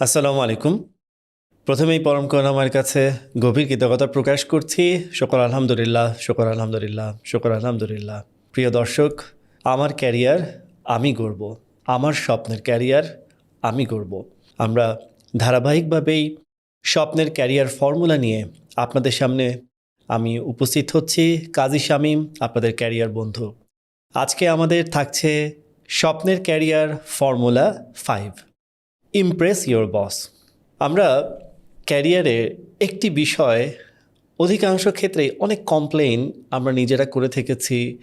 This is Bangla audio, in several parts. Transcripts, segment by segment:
আসসালামু আলাইকুম। প্রথমেই পরম করুণাময়ের কাছে গভীর কৃতজ্ঞতা প্রকাশ করছি। শকর আলহামদুলিল্লাহ শকর আলহামদুলিল্লাহ শকর আলহামদুলিল্লাহ। প্রিয় দর্শক, আমার ক্যারিয়ার আমি গড়ব, আমার স্বপ্নের ক্যারিয়ার আমি গড়ব। আমরা ধারাবাহিকভাবেই স্বপ্নের ক্যারিয়ার ফর্মুলা নিয়ে আপনাদের সামনে আমি উপস্থিত হচ্ছি। কাজী শামীম, আপনাদের ক্যারিয়ার বন্ধু। আজকে আমাদের থাকছে স্বপ্নের career formula five impress your boss আমরা ক্যারিয়ারে একটি বিষয় অধিকাংশ ক্ষেত্রেই অনেক কমপ্লেইন আমরা নিজেরা করে থেকেছি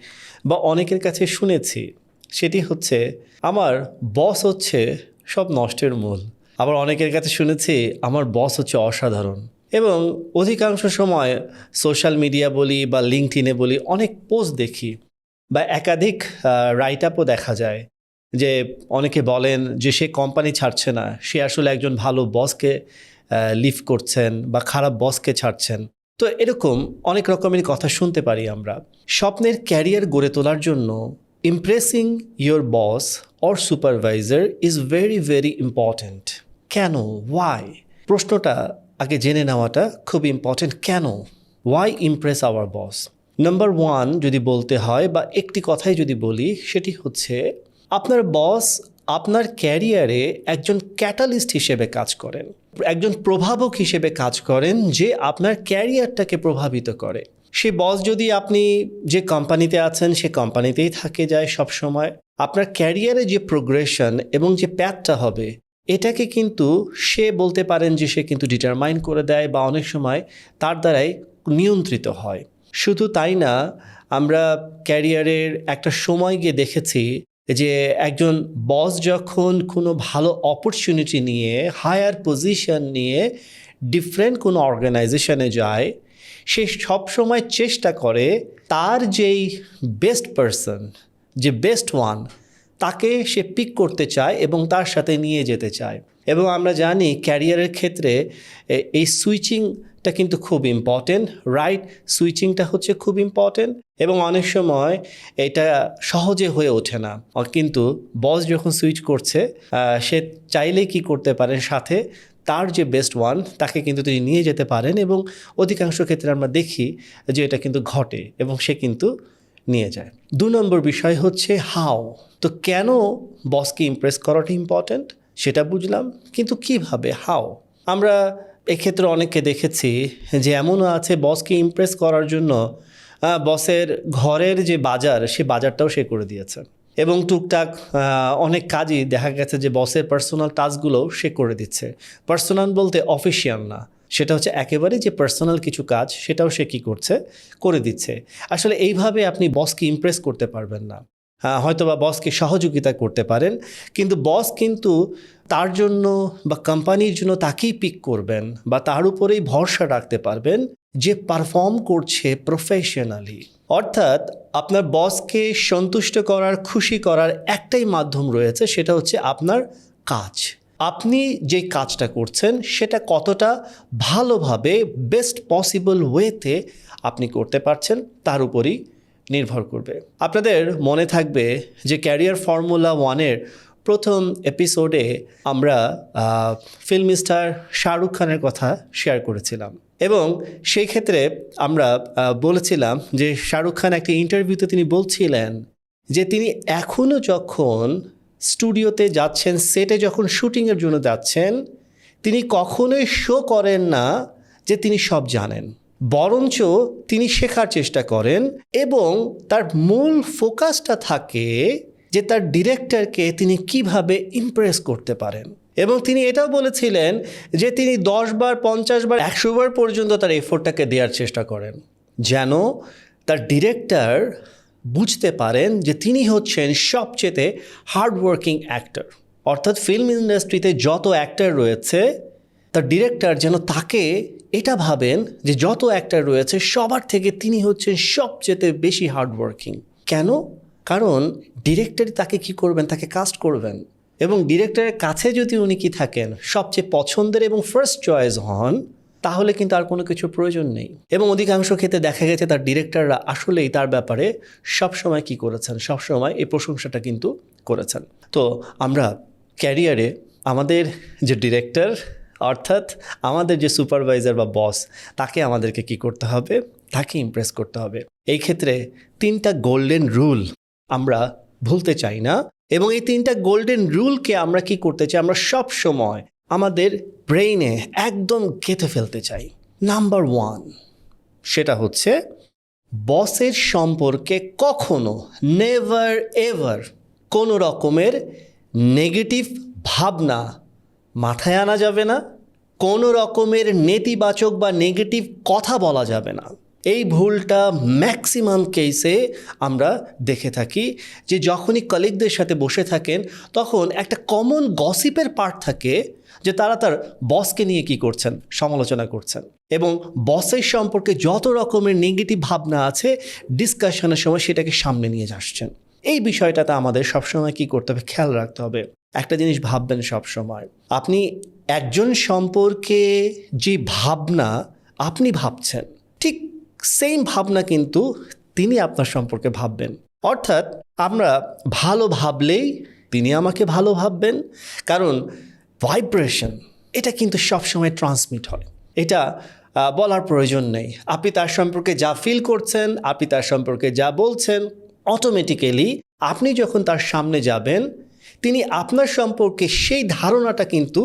বা অনেকের কাছে শুনেছি। সেটি হচ্ছে, আমার বস হচ্ছে সব নষ্টের মূল। আবার অনেকের কাছে শুনেছি, আমার বস হচ্ছে অসাধারণ। এবং অধিকাংশ সময় সোশ্যাল মিডিয়া বলি বা লিঙ্কটিনে বলি অনেক পোস্ট দেখি বা একাধিক রাইট আপও দেখা যায়। যে অনেকে বলেন যে সে কোম্পানি ছাড়ছে না, সে আসলে একজন ভালো বসকে লিভ করছেন বা খারাপ বসকে ছাড়ছেন। তো এরকম অনেক রকমের কথা শুনতে পারি আমরা। স্বপ্নের ক্যারিয়ার গড়ে তোলার জন্য impressing your boss or supervisor is very very important কেন? ওয়াই প্রশ্নটা আগে জেনে নেওয়াটা খুব ইম্পর্ট্যান্ট কেন? Why impress our boss number one যদি বলতে হয় বা একটি কথাই যদি বলি, সেটি হচ্ছে আপনার বস আপনার ক্যারিয়ারে একজন ক্যাটালিস্ট হিসেবে কাজ করেন, একজন প্রভাবক হিসেবে কাজ করেন যে আপনার ক্যারিয়ারটাকে প্রভাবিত করে। সে বস যদি আপনি যে কোম্পানিতে আছেন, সে কোম্পানিতেই থাকে যায় সব সময় আপনার ক্যারিয়ারে যে প্রোগ্রেশন এবং যে প্যাথটা হবে, এটাকে কিন্তু সে বলতে পারেন যে সে কিন্তু ডিটারমাইন করে দেয় বা অনেক সময় তার দ্বারাই নিয়ন্ত্রিত হয়। শুধু তাই না, আমরা ক্যারিয়ারের একটা সময় গিয়ে দেখেছি যে একজন বস যখন কোনো ভালো অপরচুনিটি নিয়ে হায়ার পজিশন নিয়ে ডিফারেন্ট কোনো অর্গানাইজেশনে যায়, সে সবসময় চেষ্টা করে তার যেই বেস্ট পারসন যে বেস্ট ওয়ান তাকে সে পিক করতে চায় এবং তার সাথে নিয়ে যেতে চায়। এবং আমরা জানি ক্যারিয়ারের ক্ষেত্রে এই সুইচিংটা কিন্তু খুব ইম্পর্টেন্ট রাইট সুইচিংটা হচ্ছে খুব ইম্পর্টেন্ট এবং অনেক সময় এটা সহজে হয়ে ওঠে না। কিন্তু বস যখন সুইচ করছে সে চাইলেই কি করতে পারেন? সাথে তার যে বেস্ট ওয়ান তাকে কিন্তু তিনি নিয়ে যেতে পারেন এবং অধিকাংশ ক্ষেত্রে আমরা দেখি যে এটা কিন্তু ঘটে এবং সে কিন্তু নিয়ে যায়। দু নম্বর বিষয় হচ্ছে হাও তো কেন বসকে ইমপ্রেস করাটা ইম্পর্ট্যান্ট সেটা বুঝলাম, কিন্তু কীভাবে? হাও আমরা এক্ষেত্রে অনেককে দেখেছি যে এমনও আছে বসকে ইমপ্রেস করার জন্য বসের ঘরের যে বাজার, সে বাজারটাও সে করে দিয়েছে। এবং টুকটাক অনেক কাজই দেখা গেছে যে বসের পার্সোনাল টাস্কগুলোও সে করে দিচ্ছে। পার্সোনাল বলতে অফিসিয়াল না। সেটা হচ্ছে একেবারে যে পার্সোনাল কিছু কাজ সেটাও সে কী করছে? করে দিচ্ছে। আসলে এইভাবে আপনি বসকে ইমপ্রেস করতে পারবেন না। হ্যাঁ, হয়তো বা বসকে সহযোগিতা করতে পারেন কিন্তু বস কিন্তু তার জন্য বা কোম্পানির জন্য তাকেই পিক করবেন বা তার উপরেই ভরসা রাখতে পারবেন যে পারফর্ম করছে প্রফেশনালি অর্থাৎ আপনার বসকে সন্তুষ্ট করার খুশি করার একটাই মাধ্যম রয়েছে সেটা হচ্ছে আপনার কাজ। আপনি যে কাজটা করছেন, সেটা কতটা ভালোভাবে বেস্ট পসিবল ওয়েতে আপনি করতে পারছেন, তার উপরই নির্ভর করবে। আপনাদের মনে থাকবে যে ক্যারিয়ার ফর্মুলা ওয়ানের প্রথম এপিসোডে আমরা ফিল্ম স্টার শাহরুখ খানের কথা শেয়ার করেছিলাম। এবং সেই ক্ষেত্রে আমরা বলেছিলাম যে শাহরুখ খান একটি ইন্টারভিউতে তিনি বলছিলেন যে তিনি এখনও যখন স্টুডিওতে যাচ্ছেন, সেটে যখন শুটিংয়ের জন্য যাচ্ছেন, তিনি কখনোই শো করেন না যে তিনি সব জানেন। বরঞ্চ তিনি শেখার চেষ্টা করেন এবং তার মূল ফোকাসটা থাকে যে তার ডিরেক্টরকে তিনি কীভাবে ইমপ্রেস করতে পারেন। এবং তিনি এটাও বলেছিলেন যে তিনি দশ বার, পঞ্চাশ বার, একশো বার পর্যন্ত তার এফোর্টটাকে দেওয়ার চেষ্টা করেন। যেন তার ডিরেক্টর বুঝতে পারেন যে তিনি হচ্ছেন সবচেয়ে হার্ডওয়ার্কিং অ্যাক্টর অর্থাৎ ফিল্ম ইন্ডাস্ট্রিতে যত অ্যাক্টর রয়েছে, তার ডিরেক্টর যেন তাকে এটা ভাবেন যে যত অ্যাক্টর রয়েছে, সবার থেকে তিনি হচ্ছেন সবচেয়ে বেশি হার্ডওয়ার্কিং কেন? কারণ ডিরেক্টর তাকে কি করবেন? তাকে কাস্ট করবেন। এবং ডিরেক্টরের কাছে যদি উনি কি থাকেন, সবচেয়ে পছন্দের এবং ফার্স্ট চয়েস হন তাহলে কিন্তু আর কোনো কিছু প্রয়োজন নেই। এবং অধিকাংশ ক্ষেত্রে দেখা গেছে তার ডিরেক্টররা আসলেই তার ব্যাপারে সবসময় কি করেছেন, সবসময় এই প্রশংসাটা কিন্তু করেছেন। তো আমরা ক্যারিয়ারে আমাদের যে ডিরেক্টর, অর্থাৎ আমাদের যে সুপারভাইজার বা বস, তাকে আমাদেরকে কি করতে হবে? তাকে ইমপ্রেস করতে হবে। এই ক্ষেত্রে তিনটা গোল্ডেন রুল আমরা ভুলতে চাই না। এবং এই তিনটা গোল্ডেন রুলকে আমরা কি করতে চাই? আমরা সব সময় আমাদের ব্রেইনে একদম গেঁথে ফেলতে চাই। নাম্বার ওয়ান সেটা হচ্ছে বসের সম্পর্কে কখনো নেভার এভার কোনো রকমের নেগেটিভ ভাবনা মাথায় আনা যাবে না, কোনো রকমের নেতিবাচক বা নেগেটিভ কথা বলা যাবে না। এই ভুলটা ম্যাক্সিমাম কেসে আমরা দেখে থাকি যে যখনই কলিগদের সাথে বসে থাকেন, তখন একটা কমন গসিপের পার্ট থাকে যে তারা তার বসকে নিয়ে কি করছেন, সমালোচনা করছেন। এবং বসের সম্পর্কে যত রকমের নেগেটিভ ভাবনা আছে ডিসকাশনের সময় সেটাকে সামনে নিয়ে আসছেন এই বিষয়টাতে আমাদের সবসময় কি করতে হবে? খেয়াল রাখতে হবে। একটা জিনিস ভাববেন সবসময়। আপনি একজন সম্পর্কে যে ভাবনা আপনি ভাবছেন, ঠিক সেম ভাবনা কিন্তু তিনি আপনার সম্পর্কে ভাববেন। অর্থাৎ আমরা ভালো ভাবলেই তিনি আমাকে ভালো ভাববেন। কারণ ভাইব্রেশন এটা কিন্তু সবসময় ট্রান্সমিট হয়। এটা বলার প্রয়োজন নেই। আপনি তার সম্পর্কে যা ফিল করছেন, আপনি তার সম্পর্কে যা বলছেন অটোমেটিক্যালি আপনি যখন তার সামনে যাবেন, তিনি আপনার সম্পর্কে সেই ধারণাটা কিন্তু,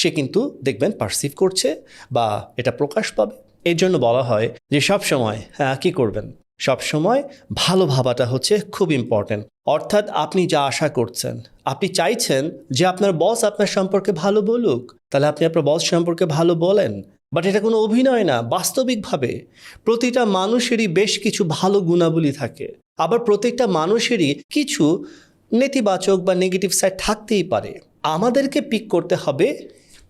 সে কিন্তু দেখবেন পারসিভ করছে বা এটা প্রকাশ পাবে। এর জন্য বলা হয় যে সব সময় হ্যাঁ কী করবেন? সব সময় ভালো ভাবাটা হচ্ছে খুব ইম্পর্ট্যান্ট অর্থাৎ আপনি যা আশা করছেন, আপনি চাইছেন যে আপনার বস আপনার সম্পর্কে ভালো বলুক। তাহলে আপনি আপনার বস সম্পর্কে ভালো বলেন। বাট এটা কোনো অভিনয় না, বাস্তবিকভাবে। প্রতিটা মানুষেরই বেশ কিছু ভালো গুণাবলী থাকে। আবার প্রত্যেকটা মানুষেরই কিছু নেতিবাচক বা নেগেটিভ সাইড থাকতেই পারে। আমাদেরকে পিক করতে হবে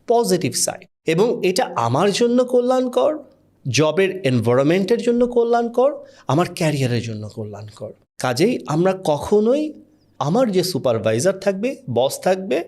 পজিটিভ সাইড এবং এটা আমার জন্য কল্যাণকর। জবের এনভায়রনমেন্টের জন্য কল্যাণকর, আমার ক্যারিয়ারের জন্য কল্যাণকর। কাজেই আমরা কখনোই আমার যে সুপারভাইজার থাকবে, বস থাকবে,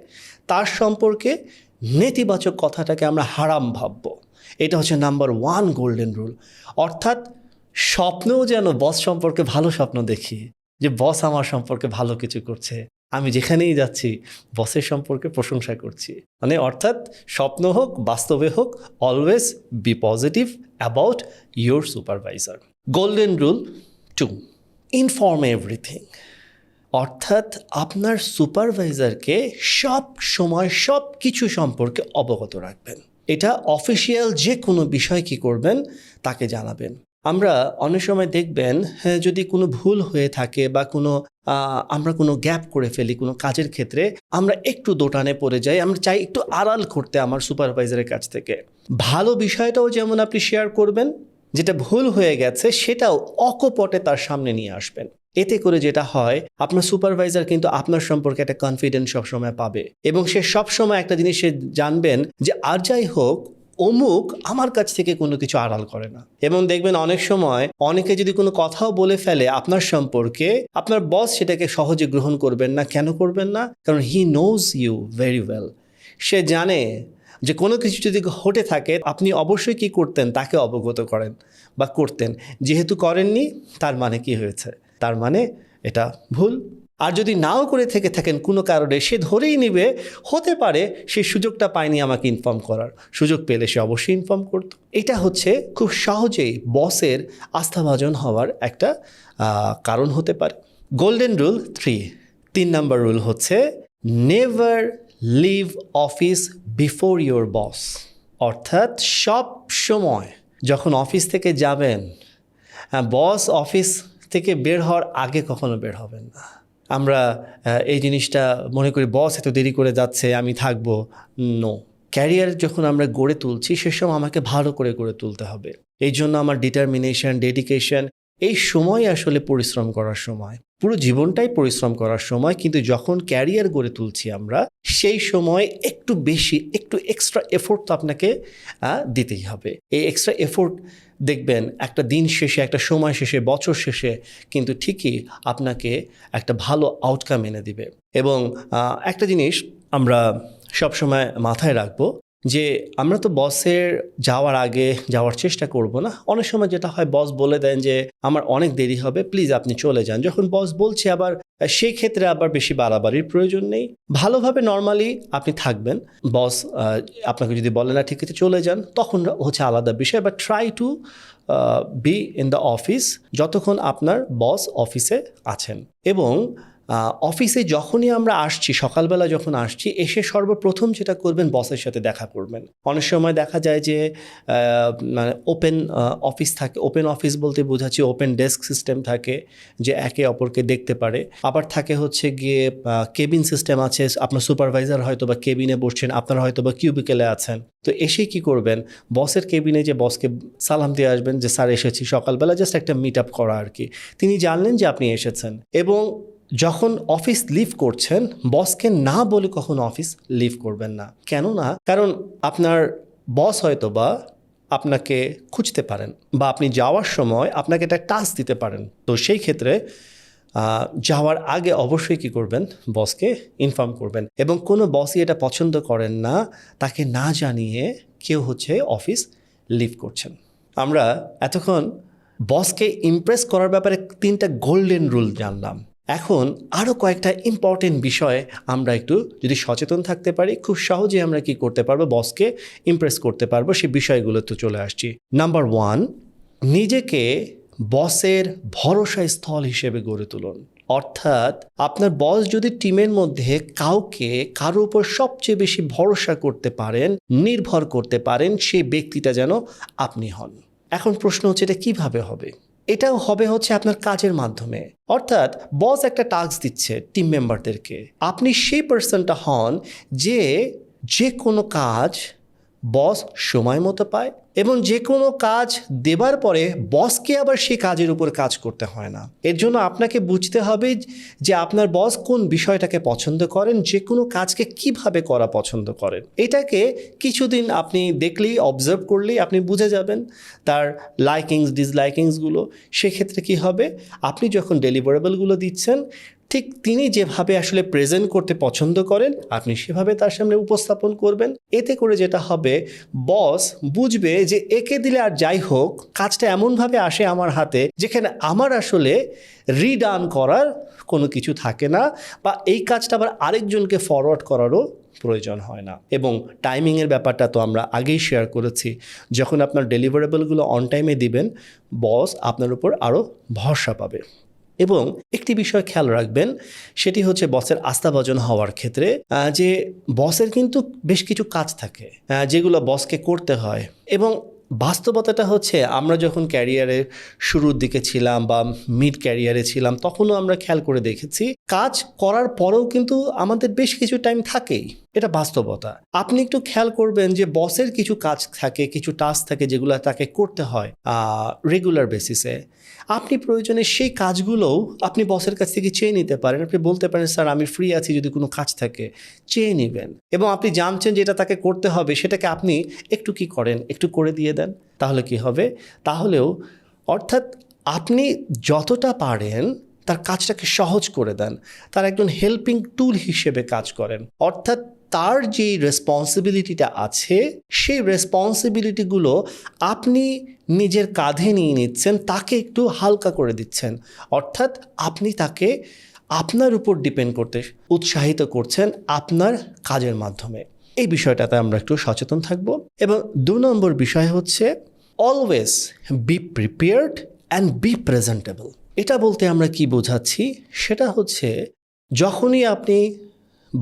তার সম্পর্কে নেতিবাচক কথাটাকে আমরা হারাম ভাববো। এটা হচ্ছে নাম্বার ওয়ান গোল্ডেন রুল। অর্থাৎ স্বপ্নেও যেন বস সম্পর্কে ভালো স্বপ্ন দেখি, যে বস আমার সম্পর্কে ভালো কিছু করছে। আমি যেখানেই যাচ্ছি বসের সম্পর্কে প্রশংসা করছি। মানে অর্থাৎ স্বপ্ন হোক, বাস্তবে হোক always be positive about your supervisor golden rule to inform everything অর্থাৎ আপনার সুপারভাইজারকে সব সময় সব কিছু সম্পর্কে অবগত রাখবেন। এটা অফিসিয়াল যে কোনো বিষয় কি করবেন, তাকে জানাবেন। আমরা অনেক সময় দেখবেন হ্যাঁ, যদি কোনো ভুল হয়ে থাকে বা কোনো আমরা কোনো গ্যাপ করে ফেলি কোনো কাজের ক্ষেত্রে আমরা একটু দোটানে পড়ে যাই আমরা চাই একটু আড়াল করতে আমার সুপারভাইজারের কাছ থেকে। ভালো বিষয়টাও যেমন আপনি শেয়ার করবেন যেটা ভুল হয়ে গেছে সেটাও অকপটে তার সামনে নিয়ে আসবেন। এতে করে যেটা হয় আপনার সুপারভাইজার কিন্তু আপনার সম্পর্কে একটা কনফিডেন্স সবসময় পাবে এবং সে সবসময় একটা জিনিস সে জানবেন যে আর যাই হোক অমুক আমার কাছ থেকে কোনো কিছু আড়াল করে না। এবং দেখবেন অনেক সময় অনেকে যদি কোনো কথাও বলে ফেলে আপনার সম্পর্কে, আপনার বস সেটাকে সহজে গ্রহণ করবেন না। কেন করবেন না? কারণ he knows you very well সে জানে যে কোনো কিছু যদি ঘটে থাকে, আপনি অবশ্যই কি করতেন, তাকে অবগত করেন বা করতেন। যেহেতু করেননি, তার মানে কি হয়েছে? তার মানে এটা ভুল। আর যদি নাও করে থেকে থাকেন কোনো কারণে, সে ধরেই নিবে, হতে পারে সে সুযোগটা পায়নি আমাকে ইনফর্ম করার। সুযোগ পেলে সে অবশ্যই ইনফর্ম করত। এটা হচ্ছে খুব সহজেই বসের আস্থাভাজন হওয়ার একটা কারণ হতে পারে। গোল্ডেন রুল থ্রি তিন নাম্বার রুল হচ্ছে never leave office before your boss অর্থাৎ সব সময় যখন অফিস থেকে যাবেন বস অফিস থেকে বের হওয়ার আগে কখনো বের হবেন না। আমরা এই জিনিসটা মনে করি, বস, এত দেরি করে যাচ্ছে, আমি থাকব। নো ক্যারিয়ার যখন আমরা গড়ে তুলছি, সে সময় আমাকে ভালো করে গড়ে তুলতে হবে। এই জন্য আমার ডিটারমিনেশন ডেডিকেশন এই সময় আসলে পরিশ্রম করার সময়। পুরো জীবনটাই পরিশ্রম করার সময়, কিন্তু যখন ক্যারিয়ার গড়ে তুলছি আমরা, সেই সময় একটু বেশি, একটু এক্সট্রা এফোর্ট তো আপনাকে দিতেই হবে। এই এক্সট্রা এফোর্ট দেখবেন একটা দিন শেষে, একটা সময় শেষে, বছর শেষে কিন্তু ঠিকই আপনাকে একটা ভালো আউটকাম এনে দিবে। এবং একটা জিনিস আমরা সবসময় মাথায় রাখব যে আমরা তো বসের যাওয়ার আগে যাওয়ার চেষ্টা করব না। অনেক সময় যেটা হয় বস বলে দেন যে, আমার অনেক দেরি হবে প্লিজ আপনি চলে যান। যখন বস বলছে আবার, সেই ক্ষেত্রে আবার বেশি বাড়াবাড়ির প্রয়োজন নেই। ভালোভাবে নর্মালি আপনি থাকবেন। বস আপনাকে যদি বলে না, ঠিক আছে, চলে যান, তখন হচ্ছে আলাদা বিষয়। But try to be in the office যতক্ষণ আপনার বস অফিসে আছেন। এবং অফিসে যখনই আমরা আসছি, সকালবেলা যখন আসছি, এসে সর্বপ্রথম যেটা করবেন, বসের সাথে দেখা করবেন। অনেক সময় দেখা যায় যে মানে ওপেন অফিস থাকে ওপেন অফিস বলতে বোঝাচ্ছি ওপেন ডেস্ক সিস্টেম থাকে, যে একে অপরকে দেখতে পারে। আবার থাকে হচ্ছে গিয়ে কেবিন সিস্টেম আছে, আপনার সুপারভাইজার হয়তো বা কেবিনে বসছেন, আপনারা হয়তো বা কিউবিকেলে আছেন। তো এসে কি করবেন? বসের কেবিনে যে বসকে সালাম দিয়ে আসবেন যে, স্যার, এসেছি। সকালবেলা জাস্ট একটা মিট আপ করা আর কি। তিনি জানলেন যে আপনি এসেছেন। এবং যখন অফিস লিভ করছেন, বসকে না বলে কখনো অফিস লিভ করবেন না। কেন না কারণ আপনার বস হয়তো বা আপনাকে খুঁজতে পারেন বা আপনি যাওয়ার সময় আপনাকে একটা টাস্ক দিতে পারেন। তো সেই ক্ষেত্রে যাওয়ার আগে অবশ্যই কি করবেন? বসকে ইনফর্ম করবেন এবং কোনো বসই এটা পছন্দ করেন না, তাকে না জানিয়ে কেউ হচ্ছে অফিস লিভ করছেন। আমরা এতক্ষণ বসকে ইমপ্রেস করার ব্যাপারে তিনটা গোল্ডেন রুল জানলাম। এখন আরও কয়েকটা ইম্পর্টেন্ট বিষয়ে আমরা একটু যদি সচেতন থাকতে পারি, খুব সহজে আমরা কি করতে পারব বসকে ইমপ্রেস করতে পারব, সে বিষয়গুলো তো চলে আসছি। নাম্বার ওয়ান নিজেকে বসের ভরসা স্থল হিসেবে গড়ে তুলুন। অর্থাৎ আপনার বস যদি টিমের মধ্যে কাউকে, কারও উপর সবচেয়ে বেশি ভরসা করতে পারেন, নির্ভর করতে পারেন সেই ব্যক্তিটা যেন আপনি হন। এখন প্রশ্ন হচ্ছে, এটা কীভাবে হবে? এটাও হবে হচ্ছে আপনার কাজের মাধ্যমে। অর্থাৎ বস একটা টাস্ক দিচ্ছে টিম মেম্বারদেরকে আপনি সেই পার্সনটা হন যে যে কোনো কাজ বস সময় মতো পায় এবং যে কোনো কাজ দেবার পরে বসকে আবার সেই কাজের উপর কাজ করতে হয় না। এর জন্য আপনাকে বুঝতে হবে যে আপনার বস কোন বিষয়টাকে পছন্দ করেন, যে কোনো কাজকে কীভাবে করা পছন্দ করেন। এটাকে কিছুদিন আপনি দেখলেই অবজার্ভ করলেই আপনি বুঝে যাবেন তার লাইকিংস ডিসলাইকিংসগুলো সেক্ষেত্রে কি হবে? আপনি যখন ডেলিভারেবলগুলো দিচ্ছেন ঠিক তিনি যেভাবে আসলে প্রেজেন্ট করতে পছন্দ করেন, আপনি সেভাবে তার সামনে উপস্থাপন করবেন। এতে করে যেটা হবে বস বুঝবে যে একে দিলে আর যাই হোক, কাজটা এমনভাবে আসে আমার হাতে, যেখানে আমার আসলে রিডান করার কোনো কিছু থাকে না বা এই কাজটা আবার আরেকজনকে ফরওয়ার্ড করারও প্রয়োজন হয় না। এবং টাইমিংয়ের ব্যাপারটা তো আমরা আগেই শেয়ার করেছি, যখন আপনার ডেলিভারেবলগুলো অন টাইমে দিবেন বস আপনার উপর আরও ভরসা পাবে। এবং একটি বিষয় খেয়াল রাখবেন, সেটি হচ্ছে বসের আস্থাভাজন হওয়ার ক্ষেত্রে যে বসের কিন্তু বেশ কিছু কাজ থাকে যেগুলো বসকে করতে হয় এবং বাস্তবতাটা হচ্ছে আমরা যখন ক্যারিয়ারের শুরুর দিকে ছিলাম বা মিড ক্যারিয়ারে ছিলাম, তখনও আমরা খেয়াল করে দেখেছি, কাজ করার পরেও কিন্তু আমাদের বেশ কিছু টাইম থাকেই। এটা বাস্তবতা। আপনি একটু খেয়াল করবেন যে বসের কিছু কাজ থাকে, কিছু টাস্ক থাকে যেগুলো তাকে করতে হয় রেগুলার বেসিসে আপনি প্রয়োজনে সেই কাজগুলোও আপনি বসের কাছ থেকে চেয়ে নিতে পারেন। আপনি বলতে পারেন, স্যার, আমি ফ্রি আছি যদি কোনো কাজ থাকে। চেয়ে নেবেন। এবং আপনি জানছেন যেটা তাকে করতে হবে, সেটাকে আপনি একটু কি করেন? একটু করে দিয়ে দেন, তাহলে কি হবে? তাহলেও অর্থাৎ আপনি যতটা পারেন তার কাজটাকে সহজ করে দেন। তার একজন হেল্পিং টুল হিসেবে কাজ করেন। অর্থাৎ তার যে রেসপন্সিবিলিটিটা আছে, সেই রেসপন্সিবিলিটিগুলো আপনি নিজের কাঁধে নিয়ে নিচ্ছেন, তাকে একটু হালকা করে দিচ্ছেন। অর্থাৎ আপনি তাকে আপনার উপর ডিপেন্ড করতে উৎসাহিত করছেন আপনার কাজের মাধ্যমে। এই বিষয়টাতে আমরা একটু সচেতন থাকব এবং দু নম্বর বিষয় হচ্ছে always be prepared and be presentable এটা বলতে আমরা কি বোঝাচ্ছি? সেটা হচ্ছে যখনই আপনি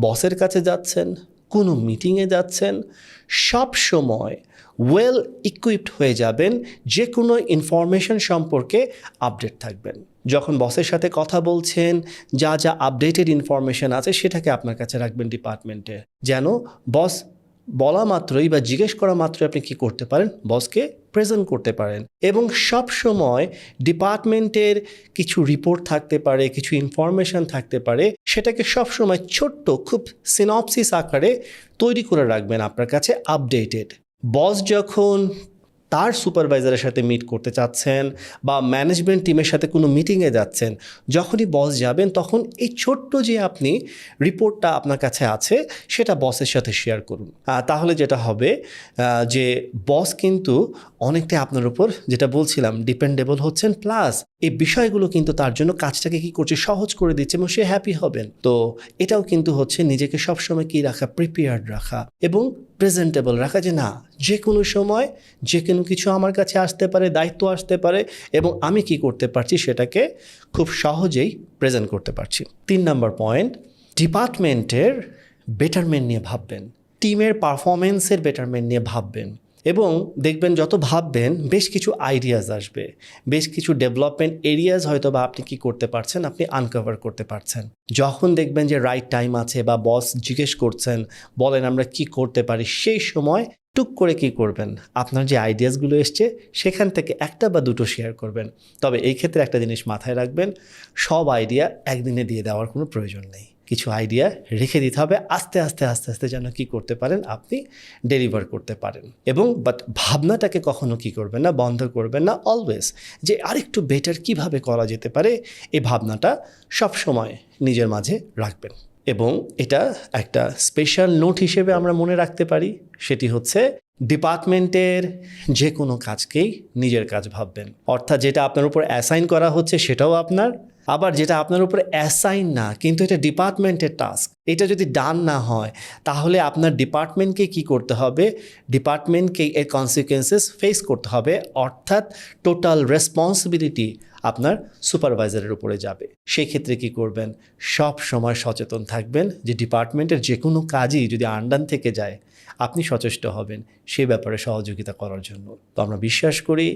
বসের কাছে যাচ্ছেন, কোনো মিটিংয়ে যাচ্ছেন, সব সময় ওয়েল ইকুইপড হয়ে যাবেন, যে কোনো ইনফরমেশন সম্পর্কে আপডেট থাকবেন। যখন বসের সাথে কথা বলছেন, যা যা আপডেটেড ইনফরমেশন আছে সেটাকে আপনার কাছে রাখবেন ডিপার্টমেন্টে যেন বস বলা মাত্রই বা জিজ্ঞেস করা মাত্রই আপনি কি করতে পারেন? বসকে প্রেজেন্ট করতে পারেন। এবং সব সময় ডিপার্টমেন্টের কিছু রিপোর্ট থাকতে পারে, কিছু ইনফরমেশান থাকতে পারে, সেটাকে সব সময় ছোট্ট, খুব সিনপসিস আকারে তৈরি করে রাখবেন আপনার কাছে আপডেটেড বস যখন তার সুপারভাইজারের সাথে মিট করতে চাচ্ছেন বা ম্যানেজমেন্ট টিমের সাথে কোনো মিটিংয়ে যাচ্ছেন, যখনই বস যাবেন তখন এই ছোট্ট যে আপনি রিপোর্টটা আপনার কাছে আছে, সেটা বসের সাথে শেয়ার করুন। তাহলে যেটা হবে যে বস কিন্তু অনেকটাই আপনার উপর যেটা বলছিলাম ডিপেন্ডেবল হচ্ছেন প্লাস এই বিষয়গুলো কিন্তু তার জন্য কাজটাকে কি করছে, সহজ করে দিচ্ছে এবং সে হ্যাপি হবেন। তো এটাও কিন্তু হচ্ছে নিজেকে সবসময় কি রাখা প্রিপেয়ার্ড রাখা এবং প্রেজেন্টেবল রাখা যে না যে কোনো সময় যে কোনো কিছু আমার কাছে আসতে পারে, দায়িত্ব আসতে পারে, এবং আমি কি করতে পারছি সেটাকে খুব সহজেই প্রেজেন্ট করতে পারছি। তিন নম্বর পয়েন্ট ডিপার্টমেন্টের বেটারমেন্ট নিয়ে ভাববেন। টিমের পারফরমেন্সের বেটারমেন্ট নিয়ে ভাববেন। এবং দেখবেন যত ভাববেন, বেশ কিছু আইডিয়াজ আসবে। বেশ কিছু ডেভেলপমেন্ট এরিয়াজ হয়তো বা আপনি কি করতে পারছেন, আপনি আনকভার করতে পারছেন। যখন দেখবেন যে রাইট টাইম আছে বা বস জিজ্ঞেস করছেন, বলেন আমরা কি করতে পারি, সেই সময় টুক করে কি করবেন? আপনার যে আইডিয়াসগুলো এসছে, সেখান থেকে একটা বা দুটো শেয়ার করবেন। তবে এই ক্ষেত্রে একটা জিনিস মাথায় রাখবেন, সব আইডিয়া একদিনে দিয়ে দেওয়ার কোনো প্রয়োজন নেই। কিছু আইডিয়া রেখে দিতে হবে, আস্তে আস্তে আস্তে আস্তে যেন কি করতে পারেন আপনি ডেলিভার করতে পারেন। এবং বাট ভাবনাটাকে কখনো কি করবেন না, বন্ধ করবেন না অলওয়েজ যে আরেকটু বেটার কীভাবে করা যেতে পারে, এই ভাবনাটা সব সময় নিজের মাঝে রাখবেন। এবং এটা একটা স্পেশাল নোট হিসেবে আমরা মনে রাখতে পারি, সেটি হচ্ছে ডিপার্টমেন্টের যে কোনো কাজকেই নিজের কাজ ভাববেন। অর্থাৎ যেটা আপনার উপর অ্যাসাইন করা হচ্ছে সেটাও আপনার আবার যেটা আপনার উপরে অ্যাসাইন না, কিন্তু এটা ডিপার্টমেন্টের টাস্ক এটা যদি ডান না হয়, তাহলে আপনার ডিপার্টমেন্টকে কি করতে হবে? ডিপার্টমেন্টকে এর কনসিকুয়েন্সেস ফেস করতে হবে, অর্থাৎ টোটাল রেসপন্সিবিলিটি আপনার সুপারভাইজারের উপরে যাবে। সেই ক্ষেত্রে কি করবেন? সব সময় সচেতন থাকবেন যে ডিপার্টমেন্টের যে কোনো কাজই যদি আন্ডান থেকে যায়, আপনি সচেষ্ট হবেন, সে ব্যাপারে সহযোগিতা করার জন্য। তো আমরা বিশ্বাস করি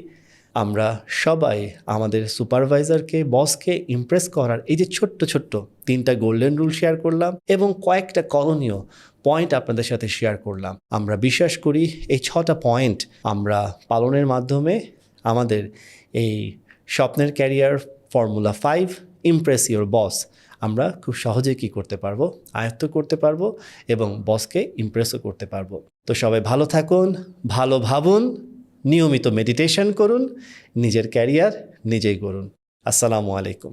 আমরা সবাই আমাদের সুপারভাইজারকে, বসকে ইমপ্রেস করার এই যে ছোট্ট ছোট্ট তিনটা গোল্ডেন রুল শেয়ার করলাম এবং কয়েকটা করণীয় পয়েন্ট আপনাদের সাথে শেয়ার করলাম। আমরা বিশ্বাস করি এই ছটা পয়েন্ট আমরা পালনের মাধ্যমে আমাদের এই স্বপ্নের career formula five impress your boss আমরা খুব সহজে কি করতে পারব? আয়ত্ত করতে পারব এবং বসকে ইমপ্রেসও করতে পারব। তো সবাই ভালো থাকুন, ভালো ভাবুন নিয়মিত মেডিটেশন করুন নিজের ক্যারিয়ার নিজেই করুন আসসালামু আলাইকুম।